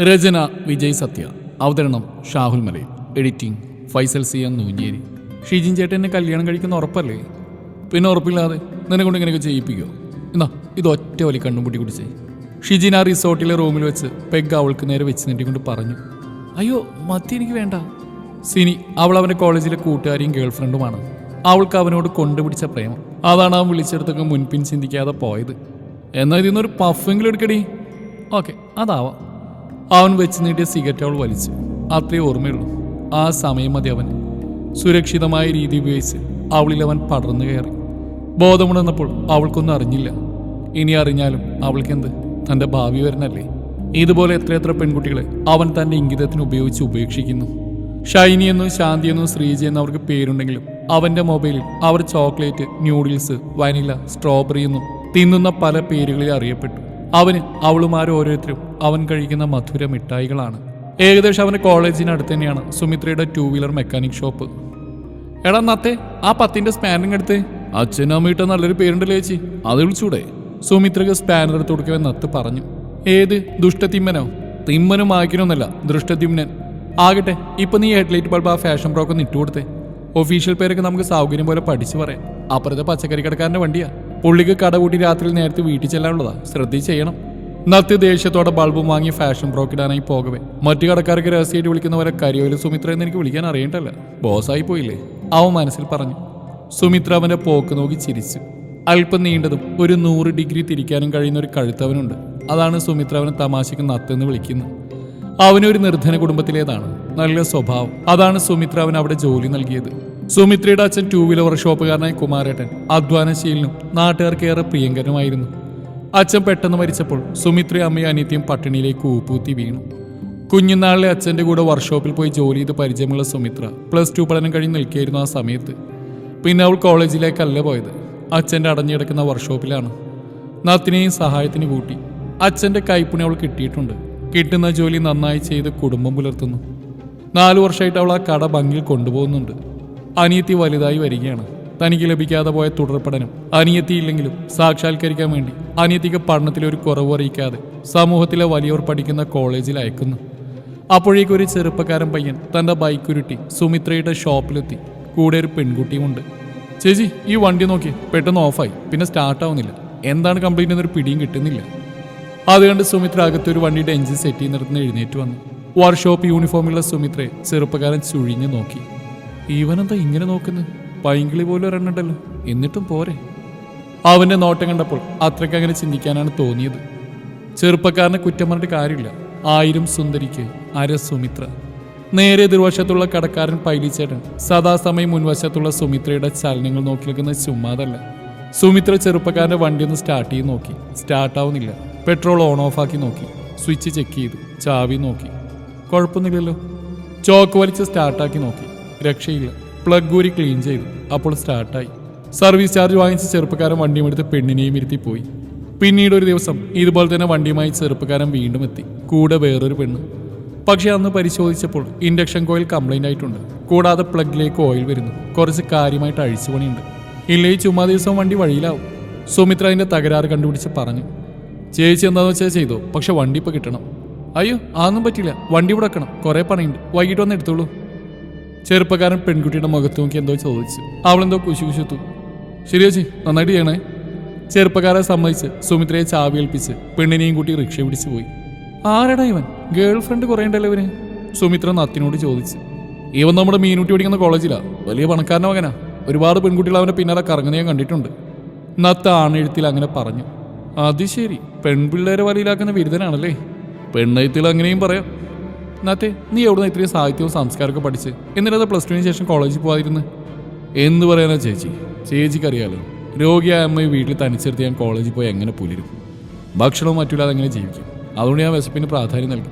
രചന വിജയ് സത്യ. അവതരണം Shahul Malayil. Editing Faisal C M Noonjeri. Sheejin ചേട്ടൻ എന്നെ കല്യാണം കഴിക്കുന്ന ഉറപ്പല്ലേ? പിന്നെ ഉറപ്പില്ലാതെ നിന്നെ കൊണ്ട് ഇങ്ങനെയൊക്കെ ചെയ്യിപ്പിക്കോ എന്നാ ഇത് ഒറ്റ വലി കണ്ണും പൂട്ടി കുടിച്ചേ. ഷിജിൻ ആ റിസോർട്ടിലെ റൂമിൽ വെച്ച് പെഗ് അവൾക്ക് നേരെ വെച്ച് നീട്ടിക്കൊണ്ട് പറഞ്ഞു. അയ്യോ മത്തി എനിക്ക് വേണ്ട. സിനി അവൾ അവന്റെ കോളേജിലെ കൂട്ടുകാരിയും ഗേൾ ഫ്രണ്ടുമാണ് അവൾക്ക് അവനോട് കൊണ്ടുപിടിച്ച പ്രേമം. അതാണ് അവൻ വിളിച്ചെടുത്തൊക്കെ മുൻപിൻ ചിന്തിക്കാതെ പോയത്. എന്നാൽ ഇതിൽ നിന്നൊരു പഫെങ്കിലും എടുക്കടി. ഓക്കെ അതാവാം. അവൻ വെച്ച് നീട്ടിയ സിഗരറ്റ് അവൾ വലിച്ചു. അത്രേ ഓർമ്മയുള്ളൂ. ആ സമയം മതി അവൻ സുരക്ഷിതമായ രീതി ഉപയോഗിച്ച് അവളിൽ അവൻ പടർന്നു കയറി. ബോധമുണർന്നപ്പോൾ അവൾക്കൊന്നും അറിഞ്ഞില്ല. ഇനി അറിഞ്ഞാലും അവൾക്കെന്ത്? തന്റെ ഭാവി വരണല്ലേ ഇതുപോലെ എത്രയെത്ര പെൺകുട്ടികളെ അവൻ തന്റെ ഇംഗിതത്തിന് ഉപയോഗിച്ച് ഉപേക്ഷിക്കുന്നു. ഷൈനിയെന്നും ശാന്തിയെന്നും ശ്രീജി എന്നും അവർക്ക് പേരുണ്ടെങ്കിലും അവന്റെ മൊബൈലിൽ അവർ ചോക്ലേറ്റ് ന്യൂഡിൽസ് വനില സ്ട്രോബെറി എന്നും തിന്നുന്ന പല പേരുകളിൽ അറിയപ്പെട്ടു. അവന് അവളുമാരും ഓരോരുത്തരും അവൻ കഴിക്കുന്ന മധുര മിഠായികളാണ്. ഏകദേശം അവന്റെ കോളേജിനടുത്ത് തന്നെയാണ് സുമിത്രയുടെ ടൂ വീലർ മെക്കാനിക് ഷോപ്പ് എടാ നത്തെ ആ പത്തിന്റെ സ്പാനറിങ് എടുത്ത് അച്ഛനും അമ്മയിട്ട നല്ലൊരു പേരുണ്ടല്ലേ ചേച്ചി. അത് വിളിച്ചൂടെ? സുമിത്രക്ക് സ്പാനർ എടുത്ത് കൊടുക്കവേ നത്ത് പറഞ്ഞു. ഏത്? ദുഷ്ടത്തിമ്മനോ തിമ്മനും ആക്കിനൊന്നല്ല ദൃഷ്ടതിമ്മനൻ. ആകട്ടെ ഇപ്പൊ നീ ഹെഡ്ലൈറ്റ് ബൾബ് ആ ഫാഷൻ ബ്രോക്ക് ഒന്ന് ഇട്ടുകൊടുത്തേ ഒഫീഷ്യൽ പേരൊക്കെ നമുക്ക് സൗകര്യം പോലെ പഠിച്ചു പറയാം. അപ്പുറത്തെ പച്ചക്കറി കടക്കാരന്റെ വണ്ടിയാ. പുള്ളിക്ക് കട കൂട്ടി രാത്രിയിൽ നേരത്തെ വീട്ടിൽ ചെല്ലാനുള്ളതാ. ശ്രദ്ധിച്ച് ചെയ്യണം. നത്തി ദേഷ്യത്തോടെ ബൾബും വാങ്ങി ഫാഷൻ ബ്രോക്കിടാനായി പോകവേ. മറ്റു കടക്കാർക്ക് രഹസ്യമായിട്ട് വിളിക്കുന്നവരെ കരിയോൽ സുമിത്ര എന്ന് എനിക്ക് വിളിക്കാൻ അറിയണ്ടല്ല. ബോസായി പോയില്ലേ? അവൻ മനസ്സിൽ പറഞ്ഞു. സുമിത്ര അവന്റെ പോക്ക് നോക്കി ചിരിച്ചു. അല്പം നീണ്ടതും ഒരു നൂറ് ഡിഗ്രി തിരിക്കാനും കഴിയുന്ന ഒരു കഴുത്തവനുണ്ട്. അതാണ് സുമിത്ര അവനെ തമാശയ്ക്ക് നത്തെന്ന് വിളിക്കുന്നത്. അവനൊരു നിർധന കുടുംബത്തിലേതാണ്. നല്ല സ്വഭാവം. അതാണ് സുമിത്ര അവൻ അവിടെ ജോലി നൽകിയത്. സുമിത്രയുടെ അച്ഛൻ ടൂ വീലർ വർക്ക്ഷോപ്പുകാരനായ കുമാരേട്ടൻ അധ്വാനശീലനും നാട്ടുകാർക്ക് ഏറെ പ്രിയങ്കരനുമായിരുന്നു അച്ഛൻ പെട്ടെന്ന് മരിച്ചപ്പോൾ സുമിത്രയും അമ്മയും അനിയത്തിയും പട്ടിണിയിലേക്ക് ഊപ്പൂത്തി വീണു. കുഞ്ഞുനാളിലെ അച്ഛന്റെ കൂടെ വർക്ക്ഷോപ്പിൽ പോയി ജോലി ചെയ്ത് പരിചയമുള്ള സുമിത്ര പ്ലസ് ടു പഠനം കഴിഞ്ഞ് നിൽക്കുകയായിരുന്നു ആ സമയത്ത്. പിന്നെ അവൾ കോളേജിലേക്കല്ല പോയത്. അച്ഛന്റെ അടഞ്ഞിടക്കുന്ന വർക്ക്ഷോപ്പിലാണ്. നത്തിനെയും സഹായത്തിന് കൂട്ടി. അച്ഛന്റെ കൈപ്പുണി അവൾ കിട്ടിയിട്ടുണ്ട്. കിട്ടുന്ന ജോലി നന്നായി ചെയ്ത് കുടുംബം പുലർത്തുന്നു. നാലു വർഷമായിട്ട് അവൾ ആ കട ഭംഗിയിൽ കൊണ്ടുപോകുന്നുണ്ട്. അനിയത്തി വലുതായി വരികയാണ്. തനിക്ക് ലഭിക്കാതെ പോയ തുടർ പഠനം അനിയത്തിയില്ലെങ്കിലും സാക്ഷാത്കരിക്കാൻ വേണ്ടി അനിയത്തിക്ക് പഠനത്തിൽ ഒരു കുറവ് അറിയിക്കാതെ സമൂഹത്തിലെ വലിയവർ പഠിക്കുന്ന കോളേജിൽ അയക്കുന്നു. അപ്പോഴേക്കും ഒരു ചെറുപ്പക്കാരൻ പയ്യൻ തന്റെ ബൈക്ക് ഉരുട്ടി സുമിത്രയുടെ ഷോപ്പിലെത്തി കൂടെ ഒരു പെൺകുട്ടിയുമുണ്ട്. ചേച്ചി ഈ വണ്ടി നോക്കി പെട്ടെന്ന് ഓഫായി പിന്നെ സ്റ്റാർട്ട് ആവുന്നില്ല. എന്താണ് കംപ്ലൈന്റ് എന്നൊരു പിടിയും കിട്ടുന്നില്ല. അത് കണ്ട് സുമിത്ര അകത്തൊരു വണ്ടിയുടെ എഞ്ചിൻ സെറ്റ് ചെയ്യുന്നിടത്തുനിന്ന് എഴുന്നേറ്റ് വന്നു. വർക്ക്ഷോപ്പ് യൂണിഫോമിലുള്ള സുമിത്രയെ ചെറുപ്പക്കാരൻ ചുഴിഞ്ഞു നോക്കി. ഇവനെന്താ ഇങ്ങനെ നോക്കുന്നത് പൈങ്കിളി പോലും ഒരെണ്ണുണ്ടല്ലോ. എന്നിട്ടും പോരെ. അവന്റെ നോട്ടം കണ്ടപ്പോൾ അത്രയ്ക്ക് അങ്ങനെ ചിന്തിക്കാനാണ് തോന്നിയത്. ചെറുപ്പക്കാരനെ കുറ്റം പറഞ്ഞിട്ട് കാര്യമില്ല. ആയിരം സുന്ദരിക്ക് അര സുമിത്ര. നേരെ എതിർവശത്തുള്ള കടക്കാരൻ പൈലിച്ചേട്ടൻ സദാസമയം മുൻവശത്തുള്ള സുമിത്രയുടെ ചലനങ്ങൾ നോക്കി നിൽക്കുന്നത് ചുമ്മാതല്ല സുമിത്ര ചെറുപ്പക്കാരന്റെ വണ്ടി ഒന്ന് സ്റ്റാർട്ട് ചെയ്ത് നോക്കി. സ്റ്റാർട്ട് ആവുന്നില്ല. പെട്രോൾ ഓൺ ഓഫ് ആക്കി നോക്കി. സ്വിച്ച് ചെക്ക് ചെയ്തു. ചാവി നോക്കി. കുഴപ്പമൊന്നുമില്ലല്ലോ. ചോക്ക് വലിച്ച് സ്റ്റാർട്ടാക്കി നോക്കി. രക്ഷയില്ല. പ്ലഗ് ഊരി ക്ലീൻ ചെയ്തു. അപ്പോൾ സ്റ്റാർട്ടായി. സർവീസ് ചാർജ് വാങ്ങിച്ച ചെറുപ്പക്കാരൻ വണ്ടിയും എടുത്ത് പെണ്ണിനെയും ഇരുത്തി പോയി. പിന്നീട് ഒരു ദിവസം ഇതുപോലെ തന്നെ വണ്ടിയുമായി ചെറുപ്പക്കാരൻ വീണ്ടും എത്തി. കൂടെ വേറൊരു പെണ്ണ്. പക്ഷെ അന്ന് പരിശോധിച്ചപ്പോൾ ഇൻഡക്ഷൻ കോയിൽ കംപ്ലൈന്റ് ആയിട്ടുണ്ട്. കൂടാതെ പ്ലഗിലേക്ക് ഓയിൽ വരുന്നു. കുറച്ച് കാര്യമായിട്ട് അഴിച്ചു പണിയുണ്ട്. ഇല്ലേ ചുമ്മാ ദിവസം വണ്ടി വഴിയിലാവും. സുമിത്ര അതിന്റെ തകരാറ് കണ്ടുപിടിച്ച് പറഞ്ഞു. ചേച്ചി എന്താണെന്ന് വെച്ചാൽ ചെയ്തോ. പക്ഷെ വണ്ടി ഇപ്പോൾ കിട്ടണം. അയ്യോ അതൊന്നും പറ്റില്ല വണ്ടി ഇവിടെ വെക്കണം. കുറേ പണിയുണ്ട്. വൈകിട്ട് വന്ന് എടുത്തോളൂ. ചെറുപ്പക്കാരൻ പെൺകുട്ടിയുടെ മുഖത്ത് നോക്കി എന്തോ ചോദിച്ചു. അവളെന്തോ കുശി കുശുത്തു ശരി ചേച്ചി നന്നായിട്ട് ചെയ്യണേ. ചെറുപ്പക്കാരെ സമ്മതിച്ച് സുമിത്രയെ ചാവി ഏൽപ്പിച്ച് പെണ്ണിനെയും കൂട്ടി റിക്ഷ പിടിച്ചു പോയി. ആരടാ ഇവൻ? ഗേൾ ഫ്രണ്ട് കുറേ ഉണ്ടല്ലോ ഇവന്. സുമിത്ര നത്തിനോട് ചോദിച്ചു. ഇവൻ നമ്മുടെ മീനൂട്ടി പഠിക്കുന്ന കോളേജിലാ. വലിയ പണക്കാരന്റെ മകനാ ഒരുപാട് പെൺകുട്ടികൾ അവന്റെ പിന്നാലെ കറങ്ങുന്ന ഞാൻ കണ്ടിട്ടുണ്ട്. നത്ത് ആണെഴുത്തിൽ അങ്ങനെ പറഞ്ഞു. അത് ശരി. പെൺപിള്ളേരെ വലയിലാക്കുന്ന ബിരുദനാണല്ലേ പെണ്ണെഴുത്തിൽ അങ്ങനെയും പറയാം. നത്തെ നീ എവിടുന്ന് ഇത്രയും സാഹിത്യവും സംസ്കാരമൊക്കെ പഠിച്ച്? എന്നിട്ട് പ്ലസ് ടുവിന് ശേഷം കോളേജിൽ പോകാതിരുന്ന് എന്ന് പറയാനാ ചേച്ചി. ചേച്ചിക്ക് അറിയാലോ രോഗിയായ അമ്മയെ വീട്ടിൽ തനിച്ചെടുത്ത് ഞാൻ കോളേജിൽ പോയി എങ്ങനെ പുലരും ഭക്ഷണവും മറ്റില്ലാതെ എങ്ങനെ ജീവിക്കും? അതുകൊണ്ട് ഞാൻ വിശപ്പിന് പ്രാധാന്യം നൽകി.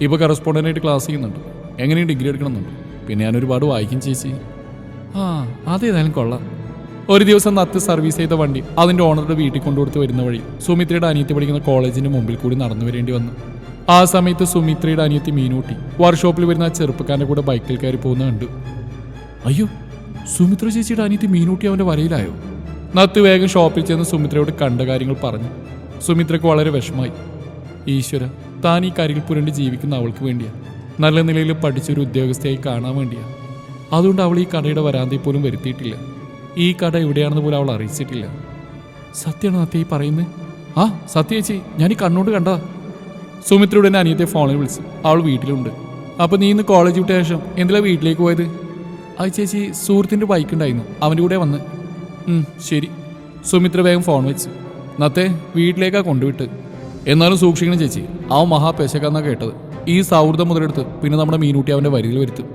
ഇപ്പോൾ കറസ്പോണ്ടന്റായിട്ട് ക്ലാസ് ചെയ്യുന്നുണ്ട്. എങ്ങനെയും ഡിഗ്രി എടുക്കണമെന്നുണ്ട്. പിന്നെ ഞാൻ ഒരുപാട് വായിക്കും ചേച്ചി. ആ അതേതായാലും കൊള്ളാം. ഒരു ദിവസം നത്ത് സർവീസ് ചെയ്ത വണ്ടി അതിന്റെ ഓണറുടെ വീട്ടിൽ കൊണ്ടുകൊടുത്ത് വരുന്ന വഴി സുമിത്രയുടെ അനിയത്തി പഠിക്കുന്ന കോളേജിന്റെ മുമ്പിൽ കൂടി നടന്നു വരേണ്ടി വന്നു. ആ സമയത്ത് സുമിത്രയുടെ അനിയത്തി മീനൂട്ടി വർക്ക്ഷോപ്പിൽ വരുന്ന ആ ചെറുപ്പക്കാരന്റെ കൂടെ ബൈക്കിൽ കയറി പോകുന്ന കണ്ടു. അയ്യോ സുമിത്ര ചേച്ചിയുടെ അനിയത്തി മീനൂട്ടി അവന്റെ വരയിലായോ? നത്ത് വേഗം ഷോപ്പിൽ ചെന്ന് സുമിത്രയോട് കണ്ട കാര്യങ്ങൾ പറഞ്ഞു. സുമിത്രയ്ക്ക് വളരെ വിഷമായി ഈശ്വര താൻ ഈ പുരണ്ട് ജീവിക്കുന്ന അവൾക്ക് വേണ്ടിയാണ് നല്ല നിലയിൽ പഠിച്ചൊരു ഉദ്യോഗസ്ഥയായി കാണാൻ വേണ്ടിയാണ് അതുകൊണ്ട് അവൾ ഈ കടയുടെ വരാന്തയിൽ പോലും വരുത്തിയിട്ടില്ല. ഈ കട എവിടെയാണെന്ന് പോലും അവൾ അറിയിച്ചിട്ടില്ല. സത്യമാണ് നത്തി ഈ പറയുന്നത്? ആ സത്യ ചേച്ചി ഞാൻ ഈ കണ്ണോട് കണ്ടതാ. സുമിത്രയുടെ എന്റെ അനിയത്തെ ഫോണിൽ വിളിച്ചു. അവൾ വീട്ടിലുണ്ട്. അപ്പോൾ നീ ഇന്ന് കോളേജ് വിട്ട ശേഷം എന്തിലാ വീട്ടിലേക്ക് പോയത്? ആ ചേച്ചി സുഹൃത്തിന്റെ ബൈക്ക് ഉണ്ടായിരുന്നു. അവന്റെ കൂടെ വന്ന്. ശരി. സുമിത്ര വേഗം ഫോൺ വെച്ചു. നത്തെ വീട്ടിലേക്കാ കൊണ്ടുവിട്ട്. എന്നാലും സൂക്ഷിക്കണം ചേച്ചി. അവൻ മഹാപേശക്കാന്നാ കേട്ടത്. ഈ സൗഹൃദം മുതലെടുത്ത് പിന്നെ നമ്മുടെ മീനൂട്ടി അവന്റെ വരിയിൽ വരുത്തും.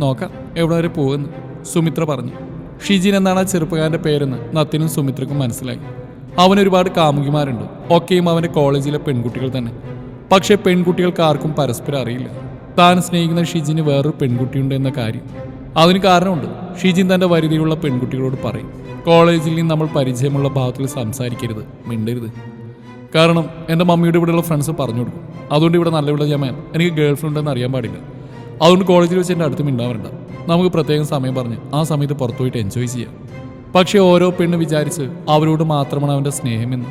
നോക്കാം എവിടെ വരെ പോകുമെന്ന്. സുമിത്ര പറഞ്ഞു. ഷിജിൻ എന്നാണ് ആ ചെറുപ്പക്കാരന്റെ പേരെന്ന് നത്തിനും സുമിത്രക്കും മനസ്സിലായി. അവൻ ഒരുപാട് കാമുകിമാരുണ്ട്. ഒക്കെയും അവന്റെ കോളേജിലെ പെൺകുട്ടികൾ തന്നെ. പക്ഷേ പെൺകുട്ടികൾക്ക് ആർക്കും പരസ്പരം അറിയില്ല. താൻ സ്നേഹിക്കുന്ന ഷിജിന് വേറൊരു പെൺകുട്ടിയുണ്ട് എന്ന കാര്യം. അതിന് കാരണമുണ്ട്. ഷിജിൻ തന്റെ വരുതിയിലുള്ള പെൺകുട്ടികളോട് പറയും. കോളേജിൽ നിന്ന് നമ്മൾ പരിചയമുള്ള ഭാഗത്തിൽ സംസാരിക്കരുത് മിണ്ടരുത്. കാരണം എന്റെ മമ്മിയുടെ ഇവിടെയുള്ള ഫ്രണ്ട്സ് പറഞ്ഞു കൊടുക്കും. അതുകൊണ്ട് ഇവിടെ നല്ല ഇവിടെ ഞാൻ എനിക്ക് ഗേൾ ഫ്രണ്ട് എന്ന് അറിയാൻ പാടില്ല. അതുകൊണ്ട് കോളേജിൽ വെച്ച് എന്റെ അടുത്ത് മിണ്ടാവരണ്ട നമുക്ക് പ്രത്യേകം സമയം പറഞ്ഞ് ആ സമയത്ത് പുറത്തു പോയിട്ട് എൻജോയ് ചെയ്യാം. പക്ഷേ ഓരോ പെണ്ണ് വിചാരിച്ച് അവരോട് മാത്രമാണ് അവന്റെ സ്നേഹമെന്ന്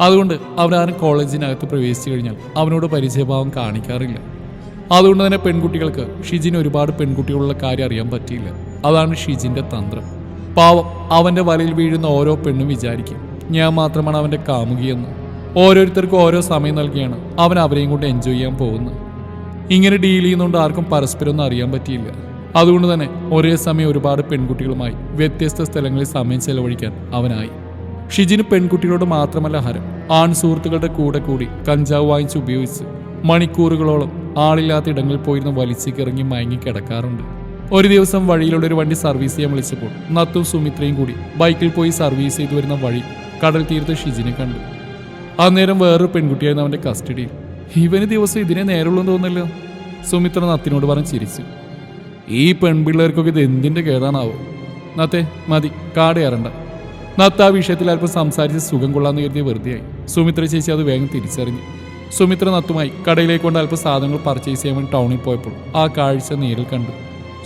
അതുകൊണ്ട് അവരാരും കോളേജിനകത്ത് പ്രവേശിച്ചു കഴിഞ്ഞാൽ അവനോട് പരിചയഭാവം കാണിക്കാറില്ല. അതുകൊണ്ട് തന്നെ പെൺകുട്ടികൾക്ക് ഷിജിന് ഒരുപാട് പെൺകുട്ടികളുള്ള കാര്യം അറിയാൻ പറ്റിയില്ല. അതാണ് ഷിജിന്റെ തന്ത്രം. പാവം അവന്റെ വലയിൽ വീഴുന്ന ഓരോ പെണ്ണും വിചാരിക്കും ഞാൻ മാത്രമാണ് അവന്റെ കാമുകിയെന്ന് ഓരോരുത്തർക്കും ഓരോ സമയം നൽകിയാണ് അവൻ അവരെയും കൊണ്ട് എൻജോയ് ചെയ്യാൻ പോകുന്നത്. ഇങ്ങനെ ഡീൽ ചെയ്യുന്നതുകൊണ്ട് ആർക്കും പരസ്പരം ഒന്നും അറിയാൻ പറ്റിയില്ല. അതുകൊണ്ട് തന്നെ ഒരേ സമയം ഒരുപാട് പെൺകുട്ടികളുമായി വ്യത്യസ്ത സ്ഥലങ്ങളിൽ സമയം ചെലവഴിക്കാൻ അവനായി. ഷിജിന് പെൺകുട്ടികളോട് മാത്രമല്ല ഹരം. ആൺ സുഹൃത്തുക്കളുടെ കൂടെ കൂടി കഞ്ചാവ് വാങ്ങിച്ച് ഉപയോഗിച്ച് മണിക്കൂറുകളോളം ആളില്ലാത്ത ഇടങ്ങളിൽ പോയിരുന്ന് വലിച്ചിറങ്ങി മയങ്ങി കിടക്കാറുണ്ട്. ഒരു ദിവസം വഴിയിലുള്ള ഒരു വണ്ടി സർവീസ് ചെയ്യാൻ വിളിച്ചപ്പോൾ നത്തും സുമിത്രയും കൂടി ബൈക്കിൽ പോയി സർവീസ് ചെയ്തു വരുന്ന വഴി കടൽ തീരത്ത് ഷിജിനെ കണ്ടു. അന്നേരം വേറൊരു പെൺകുട്ടിയായിരുന്നു അവന്റെ കസ്റ്റഡിയിൽ. ഇവന് ദിവസം ഇതിനെ നേരെയുള്ളൂ തോന്നല്ലോ സുമിത്ര നത്തിനോട് പറഞ്ഞ് ചിരിച്ചു. ഈ പെൺപിള്ളേർക്കൊക്കെ ഇത് എന്തിന്റെ കേടാണാവോ? നത്തെ മതി കാട് കയറണ്ട. നത്ത് ആ വിഷയത്തിൽ അല്പം സംസാരിച്ച് സുഖം കൊള്ളാന്ന് കരുതിയ വെറുതെയായി. സുമിത്ര ചേച്ചി അത് വേഗം തിരിച്ചറിഞ്ഞു. സുമിത്ര നത്തുമായി കടയിലേക്ക് കൊണ്ട് അല്പം സാധനങ്ങൾ പർച്ചേസ് ചെയ്യാൻ വേണ്ടി ടൗണിൽ പോയപ്പോൾ ആ കാഴ്ച നേരിൽ കണ്ടു.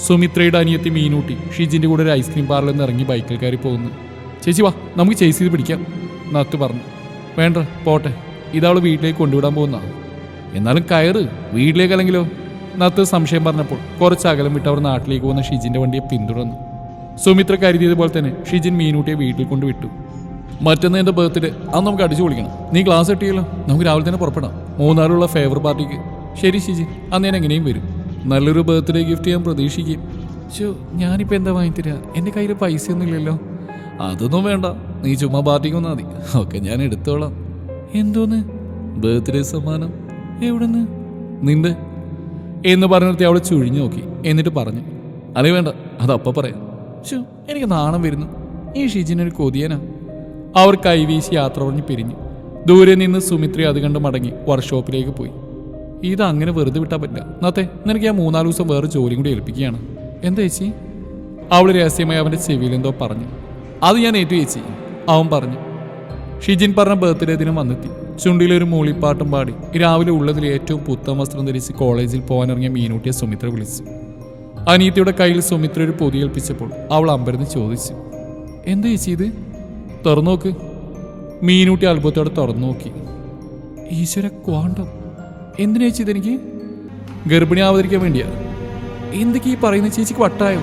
സുമിത്രയുടെ അനിയത്തി മീനൂട്ടി ഷിജിന്റെ കൂടെ ഒരു ഐസ്ക്രീം പാർലറിൽ നിന്ന് ഇറങ്ങി ബൈക്കിൽ കയറി പോകുന്നു. ചേച്ചി വാ നമുക്ക് ചേസ് ചെയ്ത് പിടിക്കാം നത്ത് പറഞ്ഞു. വേണ്ട പോട്ടെ ഇതവൾ വീട്ടിലേക്ക് കൊണ്ടുവിടാൻ പോകുന്നതാണ്. എന്നാലും കയറ് വീട്ടിലേക്ക് അല്ലെങ്കിലോ? നത്ത് സംശയം പറഞ്ഞപ്പോൾ കുറച്ച് അകലം വിട്ട് അവർ നാട്ടിലേക്ക് പോകുന്ന ഷിജിന്റെ വണ്ടിയെ പിന്തുടർന്നു. സുമിത്ര കരുതിയതുപോലെ തന്നെ ഷിജിൻ മീനൂട്ടിയെ വീട്ടിൽ കൊണ്ട് വിട്ടു. മറ്റന്ന് എന്റെ ബർത്ത്ഡേ അന്ന് നമുക്ക് അടിച്ചു പൊളിക്കണം. നീ ക്ലാസ് കിട്ടിയല്ലോ നമുക്ക് രാവിലെ തന്നെ പുറപ്പെടാം. മൂന്നാറുള്ള ഫേവർ പാർട്ടിക്ക് ശരി ഷിജിൻ അന്ന് ഞാൻ എങ്ങനെയും വരും. നല്ലൊരു ബർത്ത്ഡേ ഗിഫ്റ്റ് ഞാൻ പ്രതീക്ഷിക്കും ഷോ ഞാനിപ്പോൾ എന്താ വാങ്ങിത്തരാ? എന്റെ കയ്യിൽ പൈസയൊന്നും ഇല്ലല്ലോ. അതൊന്നും വേണ്ട നീ ചുമ്മാ പാർട്ടിക്ക് വന്നാൽ മതി. ഓക്കെ ഞാൻ എടുത്തോളാം. എന്തോന്ന്? ബർത്ത്ഡേ സമ്മാനം? എവിടുന്ന്? നിന്റെ? എന്ന് പറഞ്ഞിടത്തി അവൾ ചുഴിഞ്ഞു നോക്കി. എന്നിട്ട് പറഞ്ഞു അല്ലേ വേണ്ട അതപ്പ പറയാം. ഷോ എനിക്ക് നാണം വരുന്നു. ഈ ഷിജിനൊരു കൊതിയനാ. അവർ കൈവീശി യാത്ര പറഞ്ഞ് പിരിഞ്ഞു. ദൂരെ നിന്ന് സുമിത്രി അത് കണ്ട് മടങ്ങി വർക്ക്ഷോപ്പിലേക്ക് പോയി. ഇത് അങ്ങനെ വെറുതെ വിട്ടാൽ പറ്റില്ല. എന്നത്തെ നിനക്ക് ഞാൻ മൂന്നാൽ ദിവസം വേറെ ജോലിയും കൂടി ഏൽപ്പിക്കുകയാണ്. എന്താ ചേച്ചി? അവൾ രഹസ്യമായി അവന്റെ ചെവിയിൽ എന്തോ പറഞ്ഞു. അത് ഞാൻ ഏറ്റു ചേച്ചി. അവൻ പറഞ്ഞു ഷിജിൻ പറഞ്ഞ ബർത്ത്ഡേ ദിനം വന്നെത്തി. ചുണ്ടിലൊരു മൂളിപ്പാട്ടും പാടി രാവിലെ ഉള്ളതിൽ ഏറ്റവും പുത്തൻ വസ്ത്രം ധരിച്ച് കോളേജിൽ പോകാനിറങ്ങിയ മീനൂട്ടിയെ സുമിത്ര വിളിച്ചു. അനീത്തിയുടെ കയ്യിൽ സുമിത്ര ഒരു പൊതി ഏൽപ്പിച്ചപ്പോൾ അവൾ അമ്പരന്ന് ചോദിച്ചു എന്താ ചേച്ചി ഇത്? തുറന്നു നോക്ക് മീനൂട്ടി അത്ഭുതത്തോടെ തുറന്നു നോക്കി ഈശ്വര ക്വാണ്ടം. എന്തിനാ ചേച്ചി ഇതെനിക്ക് ഗർഭിണി ആവാതിരിക്കാൻ വേണ്ടിയാ. എന്തൊക്കെ ഈ പറയുന്ന ചേച്ചിക്ക് വട്ടായോ?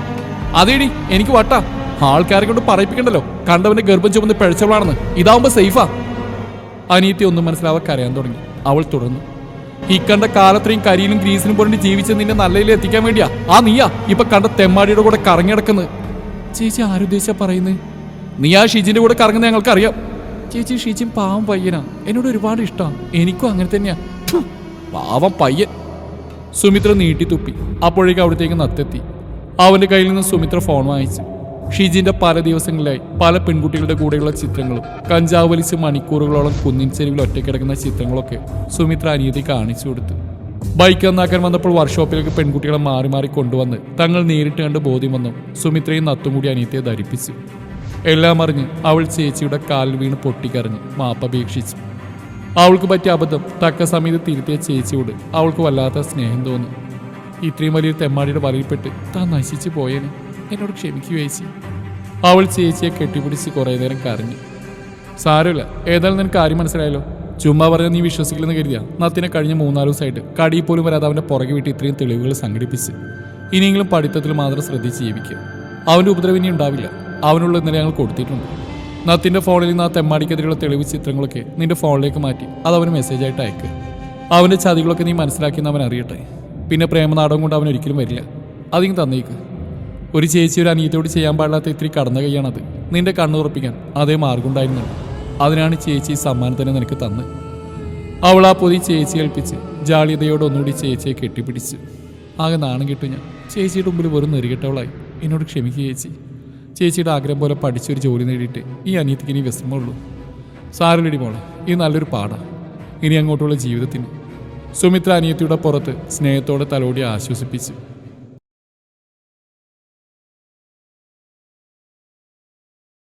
അതേടി എനിക്ക് വട്ടാ. ആൾക്കാരെ കൊണ്ട് പറയിപ്പിക്കണ്ടല്ലോ. കണ്ടവന്റെ ഗർഭം ചുമന്ന് പിഴച്ചവളാണെന്ന്. ഇതാവുമ്പോ സേഫാ. അനീത്തി ഒന്നും മനസ്സിലാവാൻ കരയാൻ തുടങ്ങി. അവൾ തുടർന്നു. ഈ കണ്ട കാലത്രയും കരിയിലും ഗ്രീസിനും പുരണ്ടി ജീവിച്ച് നിന്നെ നല്ലതിൽ എത്തിക്കാൻ വേണ്ടിയാ. ആ നീയാ. ഇപ്പൊ കണ്ട തെമ്മാടിയുടെ കൂടെ കറങ്ങിടക്കുന്നത് ചേച്ചി ആരുദ്ദേശ പറയുന്നത് നീ ആ ഷിജിന്റെ കൂടെ കറങ്ങുന്ന ഞങ്ങൾക്ക് അറിയാം ചേച്ചി ഷിജിൻ പാവം പയ്യനാ. എന്നോട് ഒരുപാട് ഇഷ്ടമാണ് എനിക്കും അങ്ങനെ തന്നെയാ. പാവം പയ്യൻ. സുമിത്ര നീട്ടി തുപ്പി. അപ്പോഴേക്ക് അവിടത്തേക്ക് നത്തെത്തി. അവന്റെ കയ്യിൽ നിന്ന് സുമിത്ര ഫോൺ വാങ്ങിച്ചു. ഷിജിന്റെ പല ദിവസങ്ങളിലായി പല പെൺകുട്ടികളുടെ കൂടെയുള്ള ചിത്രങ്ങളും കഞ്ചാവ് വലിച്ച് മണിക്കൂറുകളോളം കുന്നിൻ ചെരുവിൽ ഒറ്റക്കിടക്കുന്ന ചിത്രങ്ങളൊക്കെ സുമിത്ര അനിയതി കാണിച്ചു കൊടുത്തു. ബൈക്ക് നന്നാക്കാൻ വന്നപ്പോൾ വർക്ക്ഷോപ്പിലേക്ക് പെൺകുട്ടികളെ മാറി മാറി കൊണ്ടുവന്ന് തങ്ങൾ നേരിട്ട് കണ്ട് ബോധ്യം വന്നു സുമിത്രയും നത്തും കൂടി അനിയത്തെ ധരിപ്പിച്ചു. എല്ലാം അറിഞ്ഞ് അവൾ ചേച്ചിയുടെ കാലിൽ വീണ് മാപ്പ് മാപ്പപേക്ഷിച്ചു അവൾക്ക് പറ്റിയ അബദ്ധം തക്ക സമയത്ത് തിരുത്തിയ ചേച്ചിയോട് അവൾക്ക് വല്ലാത്ത സ്നേഹം തോന്നി. ഇത്രയും വലിയൊരു തെമ്മാടിയുടെ വലയിൽപ്പെട്ട് താൻ നശിച്ചു പോയേനെ. എന്നോട് ക്ഷമിക്കൂ ചേച്ചി. അവൾ ചേച്ചിയെ കെട്ടിപ്പിടിച്ച് കുറേ നേരം കരഞ്ഞു. സാരമില്ല ഏതായാലും നിനക്ക് കാര്യം മനസ്സിലായല്ലോ. ചുമ്മാ പറഞ്ഞാൽ നീ വിശ്വസിക്കില്ലെന്ന് കരുതിയ. നത്തിനെ കഴിഞ്ഞ മൂന്നാൽ ദിവസമായിട്ട് കടിയിൽ പോലും വരാതെ അവന്റെ പുറകെ വിട്ട് ഇത്രയും തെളിവുകൾ സംഘടിപ്പിച്ച്. ഇനിയെങ്കിലും പഠിത്തത്തിൽ മാത്രം ശ്രദ്ധിച്ച് ജീവിക്കുക. അവന്റെ ഉപദ്രവം ഇനി ഉണ്ടാവില്ല. അവനുള്ള ഇന്നലെ ഞങ്ങൾ കൊടുത്തിട്ടുണ്ട്. നത്തിന്റെ ഫോണിൽ നിന്ന് ആ തെമ്മാടിക്കെതിരെയുള്ള തെളിവ് ചിത്രങ്ങളൊക്കെ നിന്റെ ഫോണിലേക്ക് മാറ്റി അത് അവന് മെസ്സേജായിട്ട് അയക്ക്. അവന്റെ ചതികളൊക്കെ നീ മനസ്സിലാക്കിയെന്ന് അവൻ അറിയട്ടെ. പിന്നെ പ്രേമനാടം കൊണ്ട് അവൻ ഒരിക്കലും വരില്ല. അതിങ്ങ് തന്നേക്ക്. ഒരു ചേച്ചി ഒരു അനിയത്തോട് ചെയ്യാൻ പാടില്ലാത്ത ഇത്തിരി കടന്ന കൈയാണത്. നിന്റെ കണ്ണുറപ്പിക്കാൻ അതേ മാർഗമുണ്ടായിരുന്നുള്ളൂ അതിനാണ് ചേച്ചി സമ്മാനത്തിന് നിനക്ക് തന്ന്. അവൾ ആ പൊതി ചേച്ചി ഏൽപ്പിച്ച് ജാളിയതയോട് ഒന്നുകൂടി ചേച്ചിയെ കെട്ടിപ്പിടിച്ച്. ആകെ നാണം കിട്ടും ഞാൻ. ചേച്ചിയുടെ മുമ്പിൽ വെറും നെറികെട്ടവളായി. എന്നോട് ക്ഷമിക്കുക ചേച്ചി. ചേച്ചിയുടെ ആഗ്രഹം പോലെ പഠിച്ചൊരു ജോലി നേടിയിട്ട് ഈ അനിയത്തിക്ക് ഇനി വിശ്രമമുള്ളൂ. സാരലടി മോളെ ഇത് നല്ലൊരു പാടാണ് ഇനി അങ്ങോട്ടുള്ള ജീവിതത്തിന്. സുമിത്ര അനിയത്തിയുടെ പുറത്ത് സ്നേഹത്തോടെ തലോടി ആശ്വസിപ്പിച്ചു.